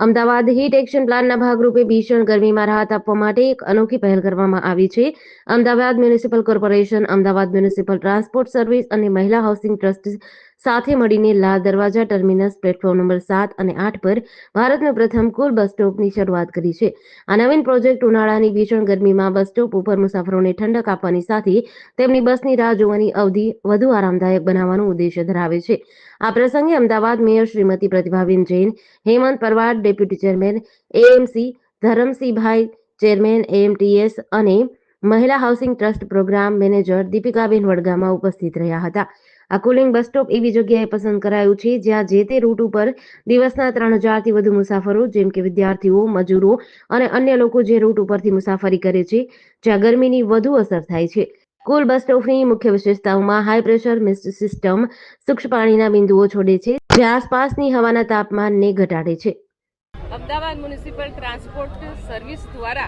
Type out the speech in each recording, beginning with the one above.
Ahmedabad heat action પ્લાનના ભાગરૂપે ભીષણ ગરમીમાં રાહત આપવા માટે એક અનોખી પહેલ કરવામાં આવી છે. Ahmedabad municipal corporation, Ahmedabad municipal transport service અને મહિલા હાઉસિંગ ટ્રસ્ટ સાથે મળીને Lal Darwaja terminus platform number સાત અને આઠ પર ભારતનું પ્રથમ કુલ બસ સ્ટોપની શરૂઆત કરી છે. આ નવીન પ્રોજેક્ટ ઉનાળાની ભીષણ ગરમીમાં બસ સ્ટોપ ઉપર મુસાફરોને ઠંડક આપવાની સાથે તેમની બસની રાહ જોવાની અવધિ વધુ આરામદાયક બનાવવાનો ઉદ્દેશ્ય ધરાવે છે. આ પ્રસંગે Ahmedabad mayor Shrimati Pratibhaben Jain, Hemant Parwad deputy chairman, AMC Dharamsinhbhai chairman, AMTS અને Mahila housing trust program manager Deepikaben Vadgama ઉપસ્થિત રહ્યા હતા. આ કુલિંગ બસ સ્ટોપ એવી જગ્યાએ પસંદ કરાયું છે, જ્યાં જે તે રૂટ ઉપર દિવસના ત્રણ હજારથી વધુ મુસાફરો, જેમ કે વિદ્યાર્થીઓ, મજૂરો અને અન્ય લોકો જે રૂટ ઉપરથી મુસાફરી કરે છે, જ્યાં ગરમીની વધુ અસર થાય છે. કુલ બસ સ્ટોફની મુખ્ય વિશેષતાઓમાં હાઈ પ્રેશર મિસ્ટ સિસ્ટમ સૂક્ષ્મ પાણીના બિંદુઓ છોડે છે, જે આસપાસની હવાના તાપમાનને ઘટાડે છે. અમદાવાદ મ્યુનિસિપલ ટ્રાન્સપોર્ટ સર્વિસ દ્વારા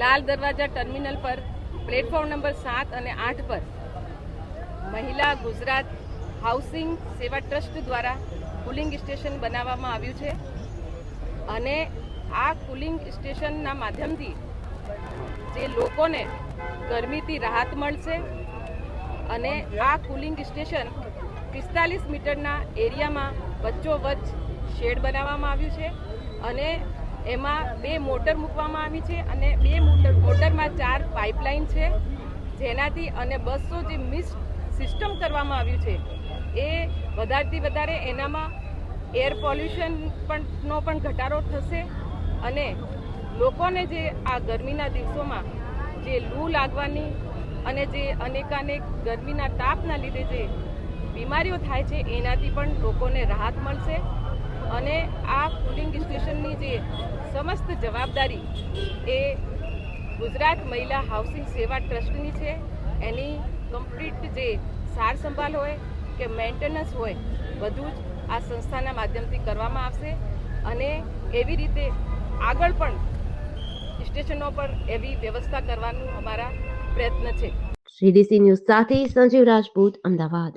લાલ દરવાજા ટર્મિનલ પર પ્લેટફોર્મ નંબર સાત અને આઠ પર મહિલા ગુજરાત હાઉસિંગ સેવા ટ્રસ્ટ દ્વારા કુલિંગ સ્ટેશન બનાવવામાં આવ્યું છે અને આ કુલિંગ સ્ટેશનના માધ્યમથી જે લોકોને ગરમીથી રાહત મળશે અને આ કુલિંગ સ્ટેશન પિસ્તાલીસ મીટરના એરિયામાં વચ્ચોવચ્ચ શેડ બનાવવામાં આવ્યું છે અને એમાં બે મોટર મૂકવામાં આવી છે અને બે મોટર, મોટરમાં ચાર પાઇપલાઇન છે. જેનાથી અને બસો જે મિસ સિસ્ટમ કરવામાં આવ્યું છે, એ વધારેથી વધારે એનામાં એર પોલ્યુશન પણનો પણ ઘટાડો થશે અને લોકોને જે આ ગરમીના દિવસોમાં જે લૂ લાગવાની અને જે અનેકાનેક ગરમીના તાપના લીધે જે બીમારીઓ થાય છે, એનાથી પણ લોકોને રાહત મળશે. અને આ કુલિંગ સ્ટેશનની જે સમસ્ત જવાબદારી એ ગુજરાત મહિલા હાઉસિંગ સેવા ટ્રસ્ટની છે. એની કમ્પ્લીટ જે સાર સંભાળ હોય કે મેન્ટેનન્સ હોય, બધું જ આ સંસ્થાના માધ્યમથી કરવામાં આવશે. અને એવી રીતે આગળ પણ સ્ટેશનો પર એવી વ્યવસ્થા કરવાનું અમારા પ્રયત્ન છે. સીડીસી ન્યૂઝ સાથે સંજીવ રાજપૂત અમદાવાદ.